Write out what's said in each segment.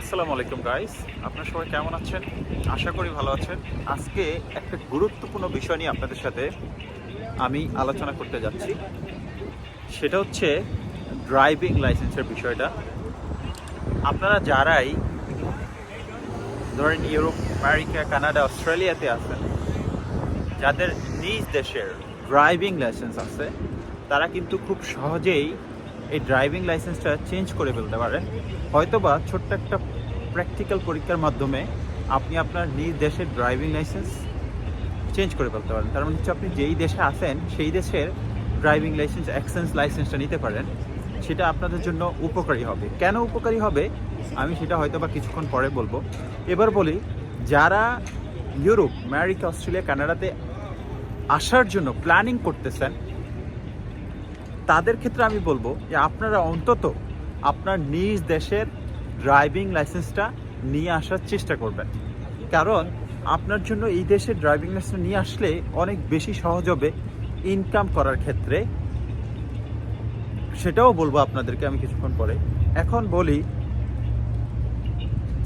আসসালামু আলাইকুম গাইস আপনার সবাই কেমন আছেন? আশা করি ভালো আছেন। আজকে একটা গুরুত্বপূর্ণ বিষয় নিয়ে আপনাদের সাথে আমি আলোচনা করতে যাচ্ছি। সেটা হচ্ছে ড্রাইভিং লাইসেন্সের বিষয়টা। আপনারা যারাই ধরেন ইউরোপ, আমেরিকা, কানাডা, অস্ট্রেলিয়াতে আছেন, যাদের নিজ দেশের ড্রাইভিং লাইসেন্স আছে, তারা কিন্তু খুব সহজেই এই ড্রাইভিং লাইসেন্সটা চেঞ্জ করে ফেলতে পারে। হয়তোবা ছোট্ট একটা প্র্যাকটিক্যাল পরীক্ষার মাধ্যমে আপনি আপনার নিজ দেশের ড্রাইভিং লাইসেন্স চেঞ্জ করে ফেলতে পারেন। তার মানে হচ্ছে আপনি যেই দেশে আসেন সেই দেশের ড্রাইভিং লাইসেন্স এক্সেন্স লাইসেন্সটা নিতে পারেন। সেটা আপনাদের জন্য উপকারী হবে। কেন উপকারী হবে? আমি সেটা হয়তো বা কিছুক্ষণ পরে বলব। এবার বলি, যারা ইউরোপ, আমেরিকা, অস্ট্রেলিয়া, কানাডাতে আসার জন্য প্ল্যানিং করতেছেন তাদের ক্ষেত্রে আমি বলব যে আপনারা অন্তত আপনার নিজ দেশের ড্রাইভিং লাইসেন্সটা নিয়ে আসার চেষ্টা করবেন। কারণ আপনার জন্য এই দেশের ড্রাইভিং লাইসেন্স নিয়ে আসলে অনেক বেশি সহজ হবে ইনকাম করার ক্ষেত্রে। সেটাও বলব আপনাদেরকে আমি কিছুক্ষণ পরে। এখন বলি,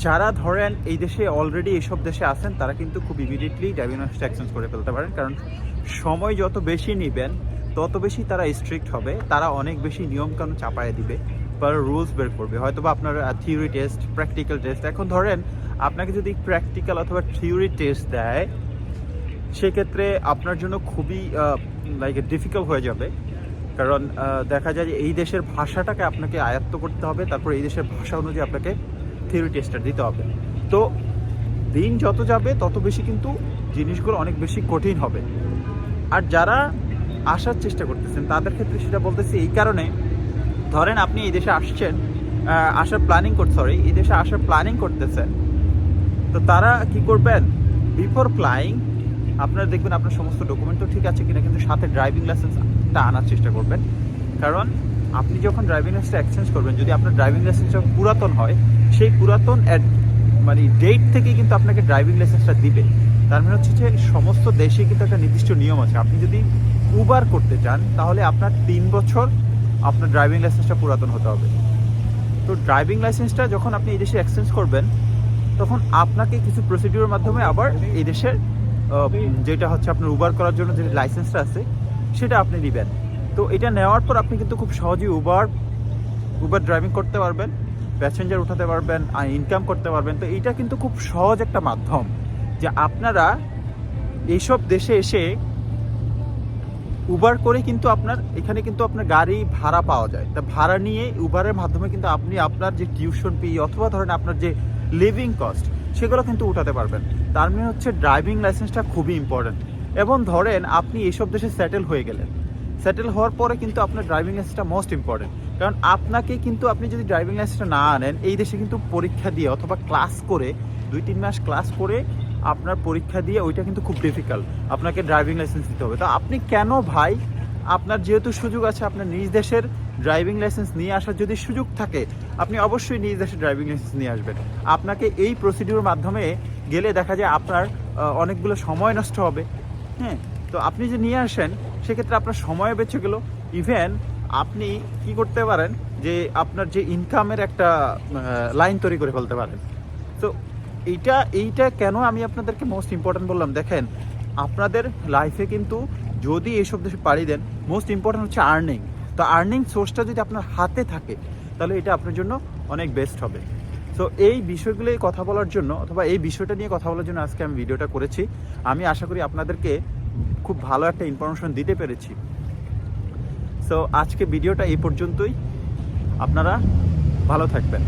যারা ধরেন এই দেশে অলরেডি এইসব দেশে আছেন, তারা কিন্তু খুব ইমিডিয়েটলি ড্রাইভিং লাইসেন্স এক্সচেঞ্জ করে ফেলতে পারেন। কারণ সময় যত বেশি নেবেন তত বেশি তারা স্ট্রিক্ট হবে, তারা অনেক বেশি নিয়মকানুন চাপায় দিবে, বা রুলস বের করবে। হয়তো বা আপনার থিওরি টেস্ট প্র্যাকটিক্যাল টেস্ট এখন ধরেন আপনাকে যদি প্র্যাকটিক্যাল অথবা থিওরি টেস্ট দেয়, সেক্ষেত্রে আপনার জন্য খুবই লাইক ডিফিকাল্ট হয়ে যাবে। কারণ দেখা যায় যে এই দেশের ভাষাটাকে আপনাকে আয়ত্ত করতে হবে, তারপর এই দেশের ভাষা অনুযায়ী আপনাকে থিওরি টেস্টটা দিতে হবে। তো দিন যত যাবে, তত বেশি কিন্তু জিনিসগুলো অনেক বেশি কঠিন হবে। আর যারা আসার চেষ্টা করতেছেন। তাদের ক্ষেত্রে সেটা বলতেছি এই কারণে, ধরেন আপনি এই দেশে আসছেন আসার প্ল্যানিং করতে সরি এই দেশে আসার প্ল্যানিং করতেছেন। তো তারা কি করবেন? বিফোর ফ্লাইং আপনারা দেখবেন আপনার সমস্ত ডকুমেন্ট তো ঠিক আছে কিনা, কিন্তু সাথে ড্রাইভিং লাইসেন্সটা আনার চেষ্টা করবেন। কারণ আপনি যখন ড্রাইভিং লাইসেন্সটা এক্সচেঞ্জ করবেন, যদি আপনার ড্রাইভিং লাইসেন্সটা পুরাতন হয়, সেই পুরাতন মানে ডেট থেকে কিন্তু আপনাকে ড্রাইভিং লাইসেন্সটা দিবে। তার মানে হচ্ছে যে সমস্ত দেশে কিন্তু একটা নির্দিষ্ট নিয়ম আছে। আপনি যদি উবার করতে চান, তাহলে আপনার তিন বছর আপনার ড্রাইভিং লাইসেন্সটা পুরাতন হতে হবে। তো ড্রাইভিং লাইসেন্সটা যখন আপনি এই দেশে এক্সচেঞ্জ করবেন, তখন আপনাকে কিছু প্রসিডিউরের মাধ্যমে আবার এই দেশের যেটা হচ্ছে আপনার উবার করার জন্য যে লাইসেন্সটা আছে, সেটা আপনি নেবেন তো এটা নেওয়ার পর আপনি কিন্তু খুব সহজেই উবার উবার ড্রাইভিং করতে পারবেন প্যাসেঞ্জার উঠাতে পারবেন, আর ইনকাম করতে পারবেন। তো এইটা কিন্তু খুব সহজ একটা মাধ্যম যে আপনারা এইসব দেশে এসে উবার করে কিন্তু আপনার, এখানে কিন্তু আপনার গাড়ি ভাড়া পাওয়া যায়। তা ভাড়া নিয়ে উবারের মাধ্যমে কিন্তু আপনি আপনার যে টিউশন ফি অথবা ধরেন আপনার যে লিভিং কস্ট সেগুলো কিন্তু উঠাতে পারবেন। তার মানে হচ্ছে ড্রাইভিং লাইসেন্সটা খুবই ইম্পর্ট্যান্ট এবং ধরেন আপনি এইসব দেশে সেটেল হয়ে গেলেন। সেটেল হওয়ার পরে কিন্তু আপনার ড্রাইভিং লাইসেন্সটা মোস্ট ইম্পর্টেন্ট কারণ আপনাকে কিন্তু আপনি যদি ড্রাইভিং লাইসেন্সটা না আনেন, এই দেশে কিন্তু পরীক্ষা দিয়ে অথবা ক্লাস করে, দুই তিন মাস ক্লাস করে আপনার পরীক্ষা দিয়ে ওইটা কিন্তু খুব ডিফিকাল্ট আপনাকে ড্রাইভিং লাইসেন্স দিতে হবে। তো আপনি কেন ভাই, আপনার যেহেতু সুযোগ আছে, আপনার নিজ দেশের ড্রাইভিং লাইসেন্স নিয়ে আসার যদি সুযোগ থাকে, আপনি অবশ্যই নিজ দেশের ড্রাইভিং লাইসেন্স নিয়ে আসবেন। আপনাকে এই প্রসিডিউর মাধ্যমে গেলে দেখা যায় আপনার অনেকগুলো সময় নষ্ট হবে। হ্যাঁ তো আপনি যে নিয়ে আসেন, সেক্ষেত্রে আপনার সময় বেঁচে গেল। ইভেন আপনি কি করতে পারেন, যে আপনার যে ইনকামের একটা লাইন তৈরি করে ফেলতে পারেন। তো এইটা এইটা কেন আমি আপনাদেরকে মোস্ট ইম্পর্ট্যান্ট বললাম? দেখেন, আপনাদের লাইফে কিন্তু যদি এইসব দেশে পাড়ি দেন মোস্ট ইম্পর্ট্যান্ট হচ্ছে আর্নিং তো আর্নিং সোর্সটা যদি আপনার হাতে থাকে, তাহলে এটা আপনার জন্য অনেক বেস্ট হবে। সো এই বিষয়গুলো কথা বলার জন্য, অথবা এই বিষয়টা নিয়ে কথা বলার জন্য আজকে আমি ভিডিওটা করেছি। আমি আশা করি আপনাদেরকে খুব ভালো একটা ইনফরমেশন দিতে পেরেছি। সো আজকে ভিডিওটা এই পর্যন্তই। আপনারা ভালো থাকবেন।